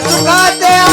चुकाते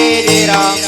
it Ram